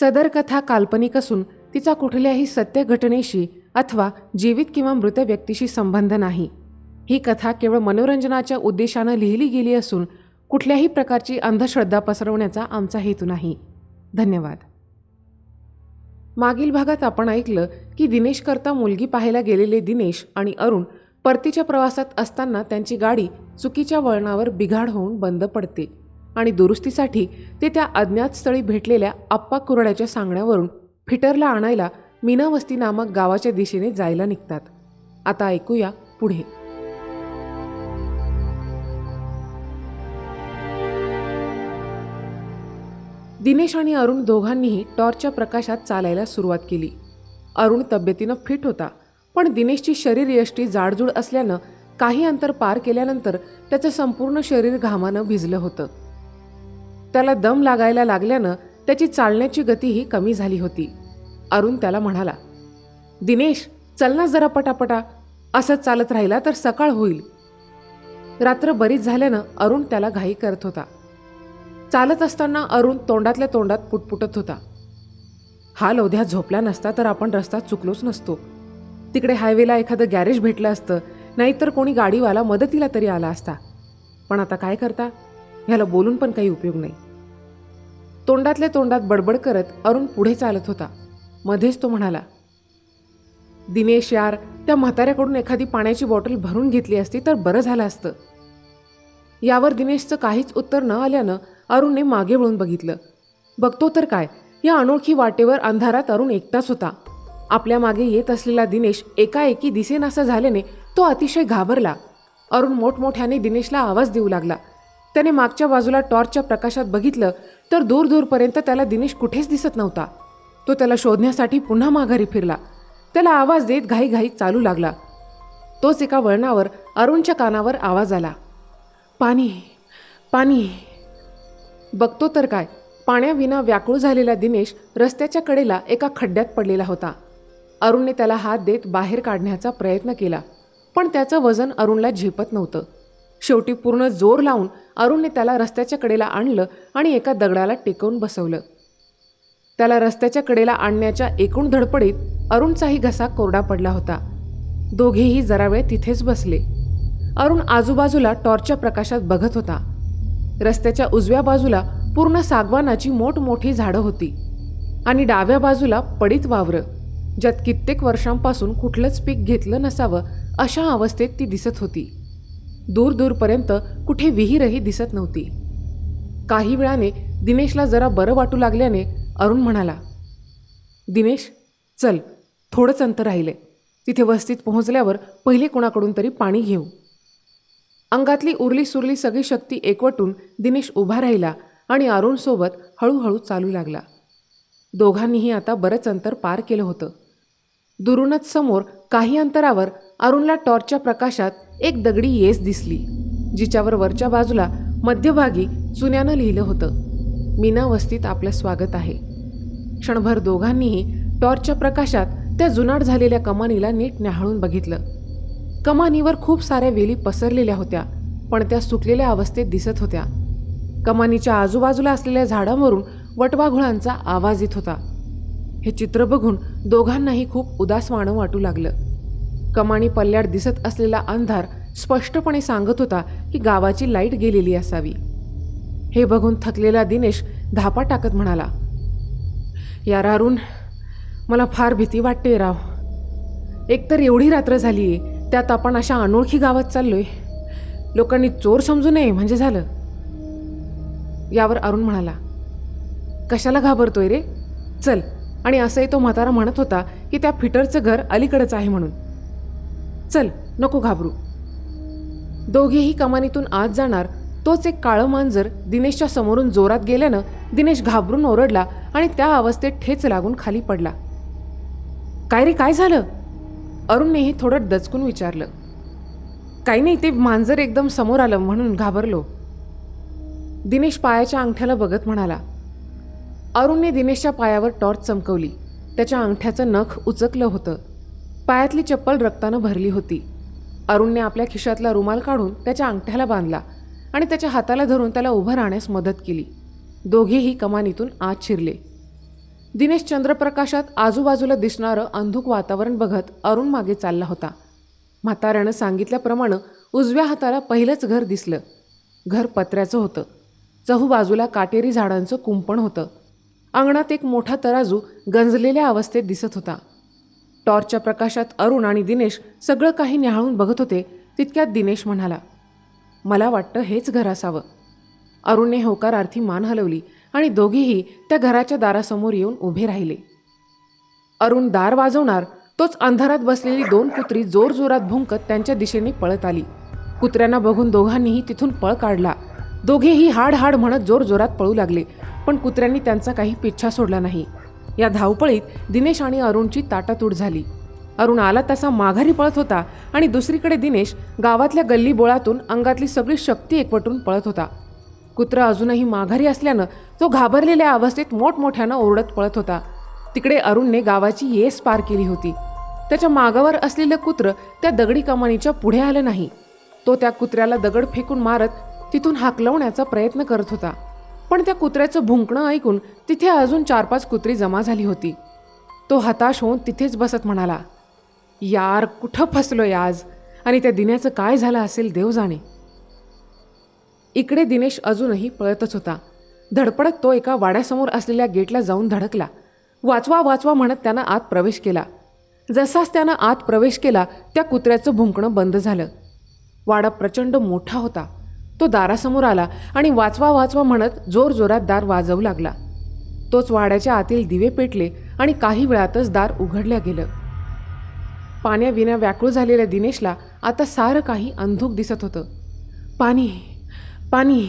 सदर कथा काल्पनिक असून तिचा कुठल्याही सत्य घटनेशी अथवा जीवित किंवा मृत व्यक्तीशी संबंध नाही. ही कथा केवळ मनोरंजनाच्या उद्देशानं लिहिली गेली असून कुठल्याही प्रकारची अंधश्रद्धा पसरवण्याचा आमचा हेतू नाही. धन्यवाद. मागील भागात आपण ऐकलं की दिनेशकरता मुलगी पाहायला गेलेले दिनेश आणि अरुण परतीच्या प्रवासात असताना त्यांची गाडी चुकीच्या वळणावर बिघाड होऊन बंद पडते. आणि दुरुस्तीसाठी ते त्या अज्ञात स्थळी भेटलेल्या आप्पा कुरड्याच्या सांगण्यावरून फिटरला आणायला मीनावस्ती नामक गावाच्या दिशेने जायला निघतात. आता ऐकूया पुढे. दिनेश आणि अरुण दोघांनीही टॉर्चच्या प्रकाशात चालायला सुरुवात केली. अरुण तब्येतीनं फिट होता पण दिनेशची शरीरयष्टी जाडजूड असल्यानं काही अंतर पार केल्यानंतर त्याचं संपूर्ण शरीर घामानं भिजलं होतं. त्याला दम लागायला लागल्यानं त्याची चालण्याची गतीही कमी झाली होती. अरुण त्याला म्हणाला दिनेश चल ना जरा पटापटा. असं चालत राहिला तर सकाळ होईल. रात्र बरीच झाल्यानं अरुण त्याला घाई करत होता. चालत असताना अरुण तोंडातल्या तोंडात पुटपुटत होता. हा लोध्या झोपला नसता तर आपण रस्ता चुकलोच नसतो. तिकडे हायवेला एखादं गॅरेज भेटलं असतं नाहीतर कोणी गाडीवाला मदतीला तरी आला असता. पण आता काय करता? ह्याला बोलून पण काही उपयोग नाही. तोंडातल्या तोंडात बडबड करत अरुण पुढे चालत होता. मध्येच तो म्हणाला दिनेश यार त्या म्हाताऱ्याकडून एखादी पाण्याची बॉटल भरून घेतली असती तर बरं झालं असतं. यावर दिनेशचं काहीच उत्तर न आल्यानं अरुणने मागे वळून बघितलं. बघतो तर काय या अनोळखी वाटेवर अंधारात अरुण एकटाच होता. आपल्या मागे येत असलेला दिनेश एकाएकी दिसेनासा झाल्याने तो अतिशय घाबरला. अरुण मोठमोठ्याने दिनेशला आवाज देऊ लागला. त्याने मागच्या बाजूला टॉर्चच्या प्रकाशात बघितलं तर दूर दूरपर्यंत त्याला दिनेश कुठेच दिसत नव्हता. तो त्याला शोधण्यासाठी पुन्हा माघारी फिरला. त्याला आवाज देत घाईघाई चालू लागला. तोच एका वळणावर अरुणच्या कानावर आवाज आला. पाणी पाणी. बघतो तर काय पाण्याविना व्याकुळ झालेला दिनेश रस्त्याच्या कडेला एका खड्ड्यात पडलेला होता. अरुणने त्याला हात देत बाहेर काढण्याचा प्रयत्न केला पण त्याचं वजन अरुणला झेपत नव्हतं. शेवटी पूर्ण जोर लावून अरुणने त्याला रस्त्याच्या कडेला आणलं आणि एका दगडाला टेकवून बसवलं. त्याला रस्त्याच्या कडेला आणण्याच्या एकूण धडपडीत अरुणचाही घसा कोरडा पडला होता. दोघेही जरा वेळ तिथेच बसले. अरुण आजूबाजूला टॉर्चच्या प्रकाशात बघत होता. रस्त्याच्या उजव्या बाजूला पूर्ण सागवानाची मोठमोठी झाडं होती आणि डाव्या बाजूला पडीत वावरं ज्यात कित्येक वर्षांपासून कुठलंच पीक घेतलं नसावं अशा अवस्थेत ती दिसत होती. दूर दूरपर्यंत कुठे विहीरही दिसत नव्हती. काही वेळाने दिनेशला जरा बरं वाटू लागल्याने अरुण म्हणाला दिनेश चल थोडंच अंतर राहिले. तिथे वस्तीत पोहोचल्यावर पहिले कोणाकडून तरी पाणी घेऊ. अंगातली उरली सुरली सगळी शक्ती एकवटून दिनेश उभा राहिला आणि अरुणसोबत हळूहळू चालू लागला. दोघांनीही आता बरंच अंतर पार केलं होतं. दुरूनच समोर काही अंतरावर अरुणला टॉर्चच्या प्रकाशात एक दगडी येस दिसली जिच्यावर वरच्या बाजूला मध्यभागी चुन्यानं लिहिलं होतं मीना वस्तीत आपलं स्वागत आहे. क्षणभर दोघांनीही टॉर्चच्या प्रकाशात त्या जुनाट झालेल्या कमानीला नीट न्याहाळून बघितलं. कमानीवर खूप साऱ्या वेली पसरलेल्या होत्या पण त्या सुकलेल्या अवस्थेत दिसत होत्या. कमानीच्या आजूबाजूला असलेल्या झाडांवरून वटवाघुळांचा आवाज येत होता. हे चित्र बघून दोघांनाही खूप उदासवाणं वाटू लागलं. कमानी पल्ल्याड दिसत असलेला अंधार स्पष्टपणे सांगत होता की गावाची लाइट गेलेली असावी. हे बघून थकलेला दिनेश धापा टाकत म्हणाला यार अरुण मला फार भीती वाटते राव. एकतर एवढी रात्र झाली आहे त्यात आपण अशा अनोळखी गावात चाललोय. लोकांनी चोर समजू नये म्हणजे झालं. यावर अरुण म्हणाला कशाला घाबरतोय रे? चल. आणि असंही तो म्हातारा म्हणत होता की त्या फिटरचं घर अलीकडंच आहे म्हणून. चल नको घाबरू. दोघेही कमानीतून आत जाणार तोच एक काळं मांजर दिनेशच्या समोरून जोरात गेल्यानं दिनेश घाबरून ओरडला आणि त्या अवस्थेत ठेच लागून खाली पडला. काय रे काय झालं? अरुणनेही थोडं दचकून विचारलं. काही नाही ते मांजर एकदम समोर आलं म्हणून घाबरलो. दिनेश पायाच्या अंगठ्याला बघत म्हणाला. अरुणने दिनेशच्या पायावर टॉर्च चमकवली. त्याच्या अंगठ्याचं नख उचकलं होतं. पायातली चप्पल रक्तानं भरली होती. अरुणने आपल्या खिशातला रुमाल काढून त्याच्या अंगठ्याला बांधला आणि त्याच्या हाताला धरून त्याला उभं राहण्यास मदत केली. दोघेही कमानीतून आत शिरले. दिनेश चंद्रप्रकाशात आजूबाजूला दिसणारं अंधुक वातावरण बघत अरुण मागे चालला होता. म्हाताऱ्यानं सांगितल्याप्रमाणे उजव्या हाताला पहिलंच घर दिसलं. घर पत्र्याचं होतं. चहूबाजूला काटेरी झाडांचं कुंपण होतं. अंगणात एक मोठा तराजू गंजलेल्या अवस्थेत दिसत होता. टॉर्चच्या प्रकाशात अरुण आणि दिनेश सगळं काही न्याहाळून बघत होते तितक्यात दिनेश म्हणाला मला वाटतं हेच घर असावं. अरुणने होकारार्थी मान हलवली आणि दोघीही त्या घराच्या दारासमोर येऊन उभे राहिले. अरुण दार वाजवणार तोच अंधारात बसलेली दोन कुत्री जोरजोरात भुंकत त्यांच्या दिशेने पळत आली. कुत्र्यांना बघून दोघांनीही तिथून पळ काढला. दोघेही हाड हाड म्हणत जोरजोरात पळू लागले पण कुत्र्यांनी त्यांचा काही पिच्छा सोडला नाही. या धावपळीत दिनेश आणि अरुणची ताटातूट झाली. अरुण आला तसा माघारी पळत होता आणि दुसरीकडे दिनेश गावातल्या गल्ली बोळातून अंगातली सगळी शक्ती एकवटून पळत होता. कुत्रा अजूनही माघारी असल्यानं तो घाबरलेल्या अवस्थेत मोठमोठ्यानं ओरडत पळत होता. तिकडे अरुणने गावाची येस पार केली होती. त्याच्या मागावर असलेलं कुत्रं त्या दगडी कमानीच्या पुढे आलं नाही. तो त्या कुत्र्याला दगड फेकून मारत तिथून हाकलवण्याचा प्रयत्न करत होता. पण त्या कुत्र्याचं भुंकणं ऐकून तिथे अजून चार पाच कुत्री जमा झाली होती. तो हताश होऊन तिथेच बसत म्हणाला यार कुठं फसलो आज? आणि त्या दिन्याचं काय झालं असेल देव जाणे. इकडे दिनेश अजूनही पळतच होता. धडपडत तो एका वाड्यासमोर असलेल्या गेटला जाऊन धडकला. वाचवा वाचवा म्हणत त्यानं आत प्रवेश केला. जसाच त्यानं आत प्रवेश केला त्या कुत्र्याचं भुंकणं बंद झालं. वाडा प्रचंड मोठा होता. तो दारासमोर आला आणि वाचवा वाचवा म्हणत जोरजोरात दार वाजवू लागला. तोच वाड्याच्या आतील दिवे पेटले आणि काही वेळातच दार उघडल्या गेलं. पाण्याविना व्याकुळ झालेल्या दिनेशला आता सारं काही अंधुक दिसत होतं. पाणी पाणी.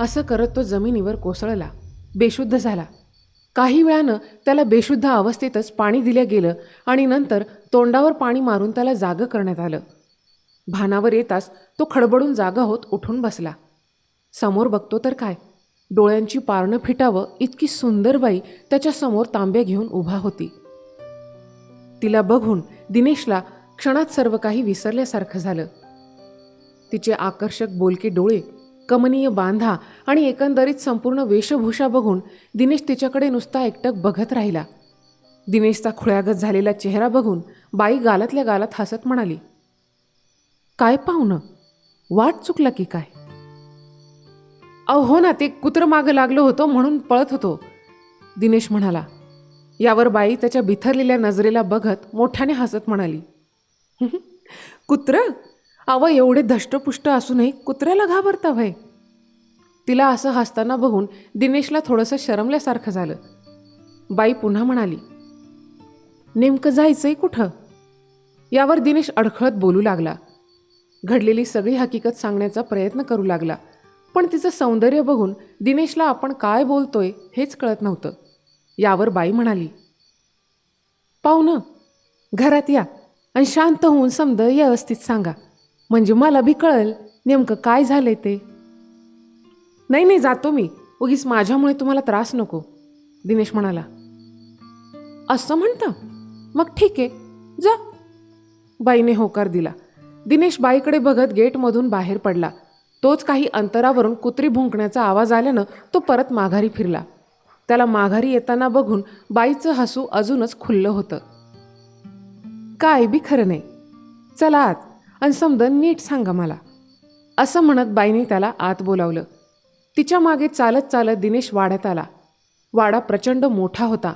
असं करत तो जमिनीवर कोसळला. बेशुद्ध झाला. काही वेळानं त्याला बेशुद्ध अवस्थेतच पाणी दिलं गेलं आणि नंतर तोंडावर पाणी मारून त्याला जागं करण्यात आलं. भानावर येताच तो खडबडून जागा होत उठून बसला. समोर बघतो तर काय? डोळ्यांची पारणं फिटावं इतकी सुंदर बाई त्याच्यासमोर तांब्या घेऊन उभा होती. तिला बघून दिनेशला क्षणात सर्व काही विसरल्यासारखं झालं. तिचे आकर्षक बोलके डोळे कमनीय बांधा आणि एकंदरीत संपूर्ण वेशभूषा बघून दिनेश तिच्याकडे नुसता एकटक बघत राहिला. दिनेशचा खुळ्यागत झालेला चेहरा बघून बाई गालातल्या गालात हसत म्हणाली काय पाहुणं? वाट चुकला की काय? अहो हो ना ते कुत्र मागं लागलं होतं म्हणून पळत होतो. दिनेश म्हणाला यावर बाई त्याच्या बिथरलेल्या नजरेला बघत मोठ्याने हसत म्हणाली. कुत्र? अव एवढे धष्टपुष्ट असूनही कुत्र्याला घाबरता भय तिला असं हसताना बघून दिनेशला थोडंसं शरमल्यासारखं झालं. बाई पुन्हा म्हणाली नेमकं जायचंय कुठं? यावर दिनेश अडखळत बोलू लागला. घडलेली सगळी हकीकत सांगण्याचा प्रयत्न करू लागला. पण तिचं सौंदर्य बघून दिनेशला आपण काय बोलतोय हेच कळत नव्हतं. यावर बाई म्हणाली पाहू घरात या आणि शांत होऊन समद व्यवस्थित सांगा. म्हणजे मला बी कळेल नेमकं काय झालंय ते. नाही नाही जातो मी. उगीच माझ्यामुळे तुम्हाला त्रास नको दिनेश म्हणाला. असं म्हणतं? मग ठीक आहे जा. बाईने होकार दिला. दिनेश बाईकडे बघत गेटमधून बाहेर पडला. तोच काही अंतरावरून कुत्री भुंकण्याचा आवाज आल्यानं तो परत माघारी फिरला. त्याला माघारी येताना बघून बाईचं हसू अजूनच खुल्लं होतं. काय बी खरं नाही. चला आत आणि समद नीट सांगा मला. असं म्हणत बाईने त्याला आत बोलावलं. तिच्यामागे चालत चालत दिनेश वाड्यात आला. वाडा प्रचंड मोठा होता.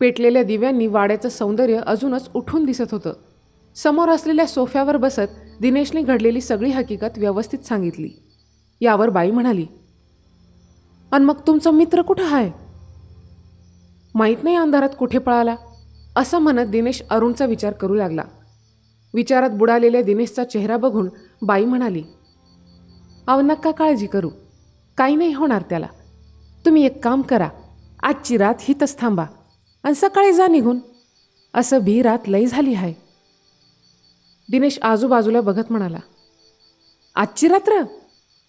पेटलेल्या दिव्यांनी वाड्याचं सौंदर्य अजूनच उठून दिसत होतं. समोर असलेल्या सोफ्यावर बसत दिनेशने घडलेली सगळी हकीकत व्यवस्थित सांगितली. यावर बाई म्हणाली आणि मग तुमचा मित्र कुठं आहे माहीत नाही अंधारात कुठे पळाला असं म्हणत दिनेश अरुणचा विचार करू लागला. विचारात बुडालेल्या दिनेशचा चेहरा बघून बाई म्हणाली अव नका काळजी करू. काही नाही होणार त्याला. तुम्ही एक काम करा. आजची रात हितच थांबा. आणि सकाळी जा निघून. असं भी रात लई झाली आहे दिनेश आजूबाजूला बघत म्हणाला आजची रात्र?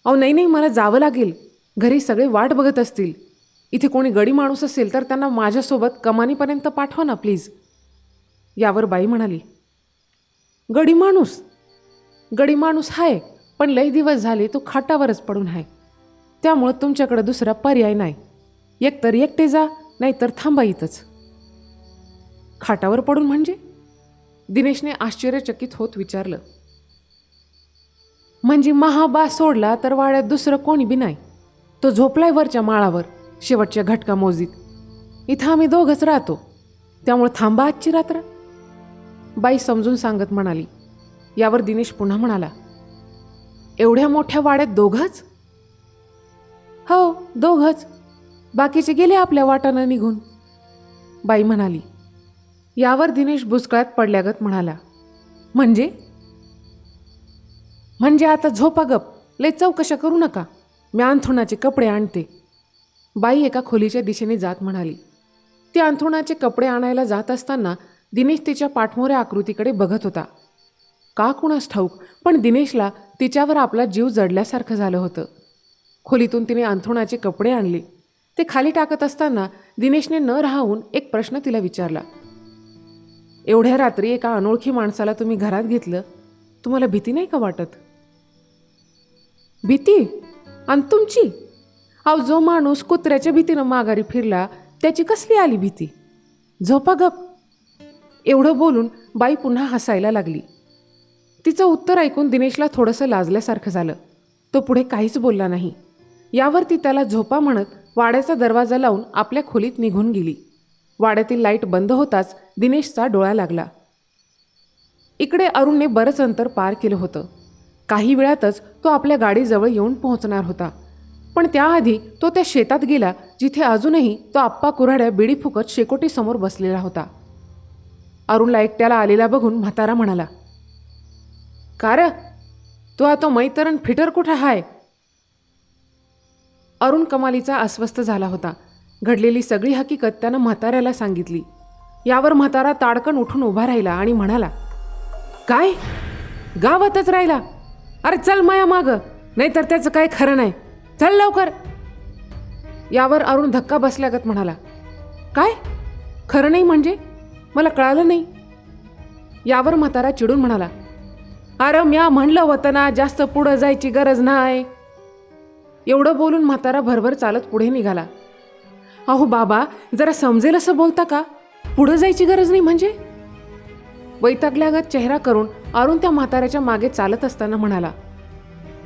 अहो नाही नाही मला जावं लागेल. घरी सगळे वाट बघत असतील. इथे कोणी गडी माणूस असेल तर त्यांना माझ्यासोबत कमानीपर्यंत पाठवा ना प्लीज. यावर बाई म्हणाली गडी माणूस? गडी माणूस आहे पण लई दिवस झाले तो खाटावरच पडून आहे त्यामुळं तुमच्याकडं दुसरा पर्याय नाही. एकतर एकटे जा नाहीतर थांबा इथंच. खाटावर पडून म्हणजे? दिनेशने आश्चर्यचकित होत विचारलं. म्हणजे महाबा सोडला तर वाड्यात दुसरं कोणी बी नाही. तो झोपलाय वरच्या माळावर शेवटच्या घटका मोजीत. इथं आम्ही दोघंच राहतो. त्यामुळे थांबा आजची रात्र. बाई समजून सांगत म्हणाली. यावर दिनेश पुन्हा म्हणाला. एवढ्या मोठ्या वाड्यात दोघंच? हो दोघंच. बाकीचे गेले आपल्या वाटानं निघून. बाई म्हणाली. यावर दिनेश बुचकळ्यात पडल्यागत म्हणाला म्हणजे? म्हणजे आता झोपा गप. लय चौकशा करू नका. मी अंथरुणाचे कपडे आणते. बाई एका खोलीच्या दिशेने जात म्हणाली. ती अंथरुणाचे कपडे आणायला जात असताना दिनेश तिच्या पाठमोऱ्या आकृतीकडे बघत होता. का कुणास ठाऊक पण दिनेशला तिच्यावर आपला जीव जडल्यासारखं झालं होतं. खोलीतून तिने अंथरुणाचे कपडे आणले. ते खाली टाकत असताना दिनेशने न राहून एक प्रश्न तिला विचारला. एवढ्या रात्री एका अनोळखी माणसाला तुम्ही घरात घेतलं तुम्हाला भीती नाही का वाटत? भीती? आणि तुमची? अहो जो माणूस कुत्र्याच्या भीतीनं माघारी फिरला त्याची कसली आली भीती? झोपा गप. एवढं बोलून बाई पुन्हा हसायला लागली. तिचं उत्तर ऐकून दिनेशला थोडंसं लाजल्यासारखं झालं. तो पुढे काहीच बोलला नाही. यावर ती त्याला झोपा म्हणत वाड्याचा दरवाजा लावून आपल्या खोलीत निघून गेली. वाड्यातील लाइट बंद होताच दिनेशचा डोळा लागला. इकडे अरुणने बरंच अंतर पार केलं होतं. काही वेळातच तो आपल्या गाडीजवळ येऊन पोहोचणार होता. पण त्याआधी तो त्या शेतात गेला जिथे अजूनही तो आप्पा कुऱ्हाड्या बिडी फुकत शेकोटीसमोर बसलेला होता. अरुणला एकट्याला आलेला बघून म्हातारा म्हणाला का र? तो आता मैतरण फिटर कुठं हाय? अरुण कमालीचा अस्वस्थ झाला होता. घडलेली सगळी हकीकत त्यानं म्हाताऱ्याला सांगितली. यावर म्हातारा ताडकन उठून उभा राहिला आणि म्हणाला काय? गावातच राहिला? अरे चल माया माग नाहीतर त्याचं काय खरं नाही. चल लवकर. यावर अरुण धक्का बसल्यागत म्हणाला काय? खरं नाही म्हणजे? मला कळालं नाही. यावर म्हातारा चिडून म्हणाला अरे म्या म्हणलं होतं ना जास्त पुढं जायची गरज नाही. एवढं बोलून म्हातारा भरभर चालत पुढे निघाला. अहो बाबा जरा समजेल असं बोलता का? पुढं जायची गरज नाही म्हणजे? वैतागल्यागत चेहरा करून अरुण त्या म्हाताऱ्याच्या मागे चालत असताना म्हणाला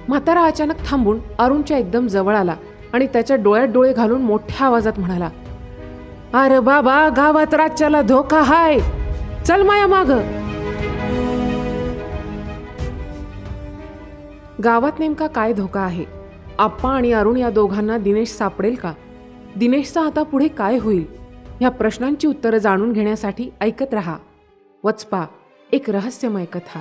म्हातारा अचानक थांबून अरुणच्या एकदम जवळ आला आणि त्याच्या डोळ्यात डोळे घालून मोठ्या आवाजात म्हणाला अरे बाबा गावात राज्याला धोका हाय. चल माया माग. गावात नेमका काय धोका आहे? आप्पा आणि अरुण या दोघांना दिनेश सापडेल का? दिनेशचा आता पुढे काय होईल? ह्या प्रश्नांची उत्तरं जाणून घेण्यासाठी ऐकत रहा. वचपा एक रहस्यमय कथा.